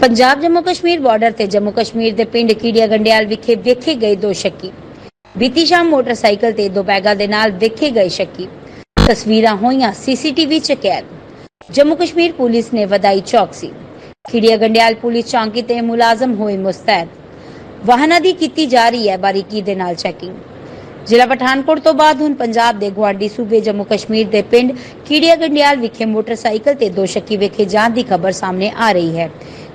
Punjab Jammu Kashmir border ਤੇ ਜੰਮੂ ਕਸ਼ਮੀਰ ਦੇ ਪਿੰਡ ਕੀੜੀਆ ਗੰਡਿਆਲ ਵਿਖੇ ਵੇਖੇ ਗਏ ਦੋ ਸ਼ੱਕੀ। ਬੀਤੀ ਸ਼ਾਮ ਮੋਟਰਸਾਈਕਲ ਤੇ ਦੋ ਬੈਗਾਂ ਦੇ ਨਾਲ ਵੇਖੇ ਗਏ ਸ਼ੱਕੀ। ਤਸਵੀਰਾਂ ਹੋਈਆਂ ਸੀਸੀਟੀਵੀ 'ਚ ਕੈਦ। ਜੰਮੂ ਕਸ਼ਮੀਰ ਪੁਲਿਸ ਨੇ ਵਧਾਈ ਚੌਕਸੀ ਖਿੜੀਆ ਗੰਡਿਆਲ ਪੁਲਿਸ ਚੌਂਕੀ ਤੇ ਮੁਲਾਜ਼ਮ ਹੋਏ ਮੁਸਤੈਦ। ਵਾਹਨਾਂ ਦੀ ਕੀਤੀ ਜਾ ਰਹੀ ਹੈ ਬਾਰੀਕੀ ਦੇ ਨਾਲ ਚੈਕਿੰਗ। ਜ਼ਿਲ੍ਹਾ ਪਠਾਨਕੋਟ ਤੋਂ ਬਾਅਦ ਹੁਣ ਪੰਜਾਬ ਦੇ ਗੁਆਂਢੀ ਸੂਬੇ ਜੰਮੂ ਕਸ਼ਮੀਰ ਦੇ ਪਿੰਡ ਕੀੜੀਆ ਗੰਡਿਆਲ ਵਿਖੇ ਮੋਟਰਸਾਈਕਲ ਤੇ ਦੋ ਸ਼ੱਕੀ ਵੇਖੇ ਜਾਣ ਦੀ ਖਬਰ ਸਾਹਮਣੇ ਆ ਰਹੀ ਹੈ।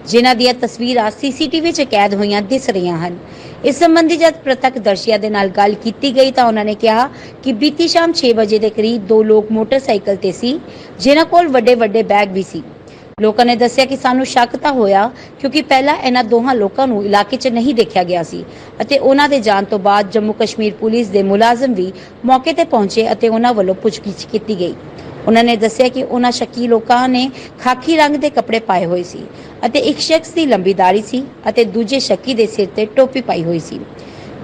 ਜਿਨ੍ਹਾਂ ਦੀਆਂ ਤਸਵੀਰਾਂ ਸੀਸੀਟੀਵੀ 'ਚ ਕੈਦ ਹੋਈਆਂ ਦਿਸ ਰਹੀਆਂ ਹਨ। ਇਸ ਸੰਬੰਧੀ ਜਦ ਪ੍ਰਤੱਖਦਰਸ਼ੀਆਂ ਦੇ ਨਾਲ ਗੱਲ ਕੀਤੀ ਗਈ ਤਾਂ ਉਹਨਾਂ ਨੇ ਕਿਹਾ ਕਿ ਬੀਤੀ ਸ਼ਾਮ 6 ਵਜੇ ਦੇ ਕਰੀਬ ਦੋ ਲੋਕ ਮੋਟਰਸਾਈਕਲ ਤੇ ਸੀ, ਜਿਨ੍ਹਾਂ ਕੋਲ ਵੱਡੇ ਵੱਡੇ ਬੈਗ ਵੀ ਸੀ। ਲੋਕਾਂ ਨੇ ਦੱਸਿਆ ਕਿ ਸਾਨੂੰ ਸ਼ੱਕ ਤਾਂ ਹੋਇਆ ਕਿਉਂਕਿ ਪਹਿਲਾਂ ਇਹਨਾਂ ਦੋਹਾਂ ਲੋਕਾਂ ਨੂੰ ਇਲਾਕੇ 'ਚ ਨਹੀਂ ਦੇਖਿਆ ਗਿਆ ਸੀ ਅਤੇ ਉਹਨਾਂ ਦੇ ਜਾਣ ਤੋਂ ਬਾਅਦ ਜੰਮੂ ਕਸ਼ਮੀਰ ਪੁਲਿਸ ਦੇ ਮੁਲਾਜ਼ਮ ਵੀ ਮੌਕੇ ਤੇ ਪਹੁੰਚੇ ਅਤੇ ਉਹਨਾਂ ਵੱਲੋਂ ਪੁੱਛਗਿੱਛ ਕੀਤੀ ਗਈ। ਉਹਨਾਂ ਨੇ ਦੱਸਿਆ ਕਿ ਉਹਨਾਂ ਸ਼ੱਕੀ ਲੋਕਾਂ ਨੇ ਖਾਕੀ ਰੰਗ ਦੇ ਕੱਪੜੇ ਪਾਏ ਹੋਏ ਸੀ ਅਤੇ ਇੱਕ ਸ਼ਖਸ ਦੀ ਲੰਬੀ ਦਾੜੀ ਸੀ ਅਤੇ ਦੂਜੇ ਸ਼ੱਕੀ ਦੇ ਸਿਰ ਤੇ ਟੋਪੀ ਪਾਈ ਹੋਈ ਸੀ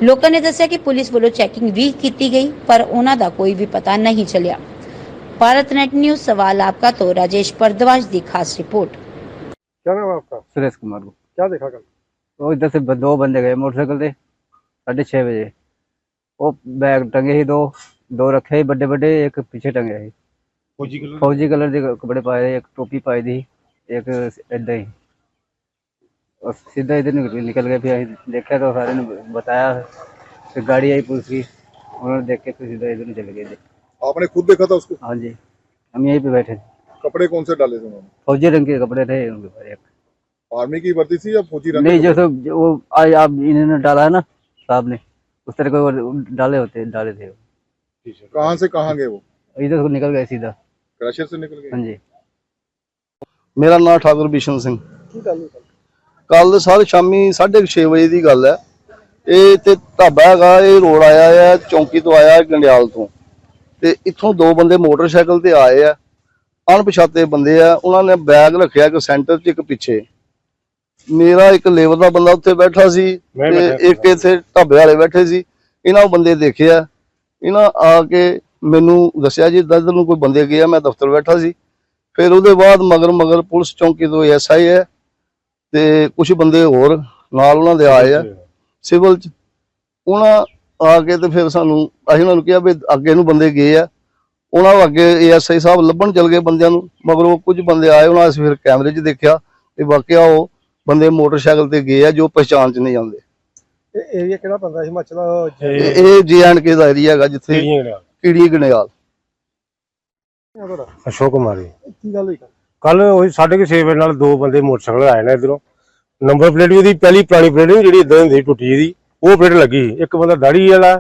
ਲੋਕਾਂ ਨੇ ਦੱਸਿਆ ਕਿ ਪੁਲਿਸ ਵੱਲੋਂ ਚੈਕਿੰਗ ਵੀ ਕੀਤੀ ਗਈ ਪਰ ਉਹਨਾਂ ਦਾ ਕੋਈ ਵੀ ਪਤਾ ਨਹੀਂ ਚੱਲਿਆ भारत नेट न्यूज सवाल आपका तो राजेश परद्वाज की खास रिपोर्ट क्या नाम है आपका सुरेश कुमार को क्या देखा कल वो इधर से ब- दो बंदे गए मोटरसाइकिल से साढ़े छः बजे वो बैग टंगे ही दो दो रखे ही बड़े बड़े एक पीछे टंगे ही फौजी कलर फौजी कलर के कपड़े पाए थे, एक टोपी पाई थी एक इधर ही और सीधा इधर निकल निकल गए फिर ਅਸੀਂ देखा तो सारे ने बताया फिर गाड़ी आई पुलिस की उन्होंने देख के फिर सीधा इधर चले गए थे। आपने खुद देखा था उसको हाँ जी हम यहीं पे बैठे थे कपड़े कौन से डाले थे उन्होंने फौजी रंग के कपड़े थे उनके ऊपर एक आर्मी की वर्दी थी या फौजी रंग नहीं के जैसे जो वो आज आप इन्होंने डाला है ना साहब ने उस तरह के वो डाले होते डाले थे वो। कपड़े? कहाँ से कहाँ गए वो इधर से निकल गए सीधा क्रशर से निकल गए हाँ जी ਮੇਰਾ ਨਾਮ ਠਾਕੁਰ ਬਿਸ਼ਨ ਸਿੰਘ की गल हुई कल? ਕੱਲ ਸਾਲ ਸ਼ਾਮੀ 6:30 ਵਜੇ ਦੀ ਗੱਲ ਹੈ ਇਹ ਤੇ ਢਾਬਾ ਹੈਗਾ ਇਹ ਰੋਡ ਆਇਆ ਹੈ ਚੌਂਕੀ ਤੋਂ ਆਇਆ ਗੰਡਿਆਲ ਤੋਂ ਤੇ ਇੱਥੋਂ ਦੋ ਬੰਦੇ ਮੋਟਰਸਾਈਕਲ ਤੇ ਆਏ ਆ ਅਣਪਛਾਤੇ ਬੰਦੇ ਆ ਉਹਨਾਂ ਨੇ ਬੈਗ ਰੱਖਿਆ ਇੱਕ ਸੈਂਟਰ 'ਚ ਇੱਕ ਪਿੱਛੇ ਮੇਰਾ ਇੱਕ ਲੇਬਰ ਦਾ ਬੰਦਾ ਉੱਥੇ ਬੈਠਾ ਸੀ ਮੈਂ ਤੇ ਬੈਠਾ ਇੱਕ ਇੱਥੇ ਢਾਬੇ ਵਾਲੇ ਬੈਠੇ ਸੀ ਇਹਨਾਂ ਉਹ ਬੰਦੇ ਦੇਖਿਆ ਇਹਨਾਂ ਆ ਕੇ ਮੈਨੂੰ ਦੱਸਿਆ ਜੀ ਦਰਦ ਨੂੰ ਕੋਈ ਬੰਦੇ ਗਿਆ ਮੈਂ ਦਫ਼ਤਰ ਬੈਠਾ ਸੀ। ਫਿਰ ਉਹਦੇ ਬਾਅਦ ਮਗਰ ਮਗਰ ਪੁਲਿਸ ਚੌਂਕੀ ਤੋਂ ਐਸਆਈ ਹੈ ਤੇ ਕੁਝ ਬੰਦੇ ਹੋਰ ਨਾਲ ਉਹਨਾਂ ਦੇ ਆਏ ਆ ਸਿਵਲ ਚ। ਉਹਨਾਂ ਆ ਕੇ ਤੇ ਫਿਰ ਸਾਨੂੰ ਅਸੀਂ ਉਹਨਾਂ ਨੂੰ ਕਿਹਾ ਵੀ ਅੱਗੇ ਨੂੰ ਬੰਦੇ ਗਏ ਆ। ਉਹਨਾਂ ਨੂੰ ਅੱਗੇ ਏਐਸਆਈ ਸਾਹਿਬ ਲੱਭਣ ਚਲ ਗਏ ਬੰਦਿਆਂ ਨੂੰ ਮਗਰੋਂ ਕੁਝ ਬੰਦੇ ਆਏ ਉਹਨਾਂ ਅਸੀਂ ਫਿਰ ਕੈਮਰੇ 'ਚ ਦੇਖਿਆ ਤੇ ਵਾਕਿਆ ਉਹ ਬੰਦੇ ਮੋਟਰਸਾਈਕਲ ਤੇ ਗਏ ਆ ਜੋ ਪਛਾਣ 'ਚ ਨਹੀਂ ਆਉਂਦੇ। ਇਹ ਏਰੀਆ ਕਿਹੜਾ ਪੈਂਦਾ ਹਿਮਾਚਲ ਦਾ ਇਹ- ਇਹ ਜੀਐਨਕੇ ਦਾ ਏਰੀਆ ਹੈਗਾ ਜਿੱਥੇ ਕੀੜੀ ਗਣਿਆਲ। ਅਸ਼ੋਕ ਕੁਮਾਰੀ। ਕੀ ਗੱਲ ਹੋਈ? ਕੱਲ? ਉਹੀ 6:30 ਵਜੇ ਨਾਲ ਦੋ ਬੰਦੇ ਮੋਟਰਸਾਈਕਲ ਆਏ ਨੇ ਇਧਰੋਂ। ਨੰਬਰ ਪਲੇਟ ਵੀ ਉਹਦੀ ਪਹਿਲੀ ਪੁਰਾਣੀ ਪਲੇਟ ਨਹੀਂ ਜਿਹੜੀ ਇਦਾਂ ਹੁੰਦੀ ਟੁੱਟੀ ਜਿਹੀ ਉਹ ਪਲੇਟ ਲੱਗੀ। ਇੱਕ ਬੰਦਾ ਦਾੜੀ ਵਾਲਾ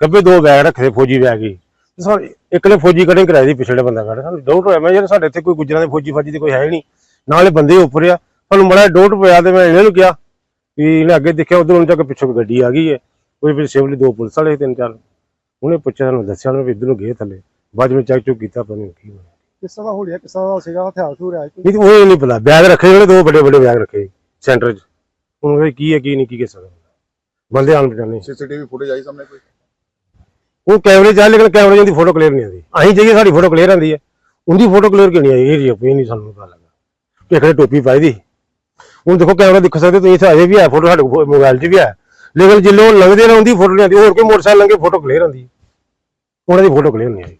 ਗੱਬੇ ਦੋ ਬੈਗ ਰੱਖੇ ਫੌਜੀ ਬੈਗ ਹੀ। ਸਾਨੂੰ ਇੱਕ ਨੇ ਫੌਜੀ ਕਟਿੰਗ ਕਰਾਈ ਦੀ ਪਿਛਲੇ ਬੰਦਾ ਕੱਢ ਸਾਨੂੰ ਡਾਊਟ ਹੋਇਆ ਮੈਂ ਯਾਰ ਸਾਡੇ ਇੱਥੇ ਕੋਈ ਗੁੱਜਰਾਂ ਦੇ ਫੌਜੀ ਫਾਜੀ ਤੇ ਕੋਈ ਹੈ ਨਹੀਂ। ਨਾਲੇ ਬੰਦੇ ਉੱਪਰ ਆ। ਸਾਨੂੰ ਬੜਾ ਡਾਊਟ ਪਿਆ ਤੇ ਮੈਂ ਇਹਨਾਂ ਨੂੰ ਕਿਹਾ ਵੀ ਇਹਨੇ ਅੱਗੇ ਦੇਖਿਆ ਉਧਰੋਂ ਨੂੰ ਜਾ ਕੇ ਪਿੱਛੋਂ ਗੱਡੀ ਆ ਗਈ ਹੈ। ਕੋਈ ਫਿਰ ਸਿਵਲ ਦੋ ਪੁਲਿਸ ਵਾਲੇ ਤਿੰਨ ਚਾਰ। ਉਹਨੇ ਪੁੱਛਿਆ ਸਾਨੂੰ ਦੱਸਿਆ ਉਹਨੇ ਵੀ ਇਧਰ ਨੂੰ ਗਏ ਥੱਲੇ। ਬਾਅਦ ਵਿੱਚ ਚੈੱਕ ਚੁੱਕ ਕੀਤਾ ਪਤਾ ਕੀ ਹੋਇਆ। ਕਿਸ ਤਰ੍ਹਾਂ ਹੋਲਿਆ ਕਿਸ ਦਾ ਸੀਗਾ ਹਥਿਆਰ ਥੂ ਰਿਹਾ ਨਹੀਂ ਉਹ ਨਹੀਂ ਪਤਾ। ਬੈਗ ਰੱਖੇ ਉਹਨੇ ਦੋ ਵੱਡੇ ਵੱਡੇ ਬੈਗ ਰੱਖੇ ਸੈਂਟਰ 'ਚ। ਉਹਨਾਂ ਕੀ ਹੈ ਕੀ ਨਹੀਂ ਕੀ ਕਹਿ ਸਕਦਾ ਬੰਦੇ। ਆਣ ਪਛਾਣੇ ਸੀਸੀਟੀਵੀ ਫੁਟੇਜ ਆਈ ਸਾਹਮਣੇ ਕੋਈ? ਉਹ ਕੈਮਰੇ 'ਚ ਲੇਕਿਨ ਕੈਮਰੇ ਦੀ ਫੋਟੋ ਕਲੀਅਰ ਨਹੀਂ ਆਉਂਦੀ। ਅਸੀਂ ਜਾਈਏ ਸਾਡੀ ਫੋਟੋ ਕਲੀਅਰ ਆਉਂਦੀ ਹੈ। ਉਹਦੀ ਫੋਟੋ ਕਲੀਅਰ ਕਿਉਂ ਨਹੀਂ ਆਈ? ਇਹ ਰਿਪੋਰਟ ਨਹੀਂ ਸਾਨੂੰ ਪਤਾ ਲੱਗਾ। ਦੇਖੜੇ ਟੋਪੀ ਪਾਈ ਦੀ। ਹੁਣ ਦੇਖੋ ਕੈਮਰਾ ਦੇਖ ਸਕਦੇ ਤੁਸੀਂ ਇੱਥੇ ਅਜੇ ਵੀ ਆ ਫੋਟੋ ਸਾਡੇ ਮੋਬਾਈਲ 'ਚ ਵੀ ਹੈ। ਲੇਕਿਨ ਜਿੱਲੋਂ ਲੰਘਦੇ ਨਾ ਉਹਦੀ ਫੋਟੋ ਨਹੀਂ ਆਉਂਦੀ। ਹੋਰ ਕੋਈ ਮੋਟਰਸਾਈਕਲ ਲੰਘੇ ਫੋਟੋ ਕਲੀਅਰ ਆਉਂਦੀ ਉਹਨਾਂ ਦੀ ਫੋਟੋ ਕਲੀਅਰ ਨਹੀਂ ਆਈ।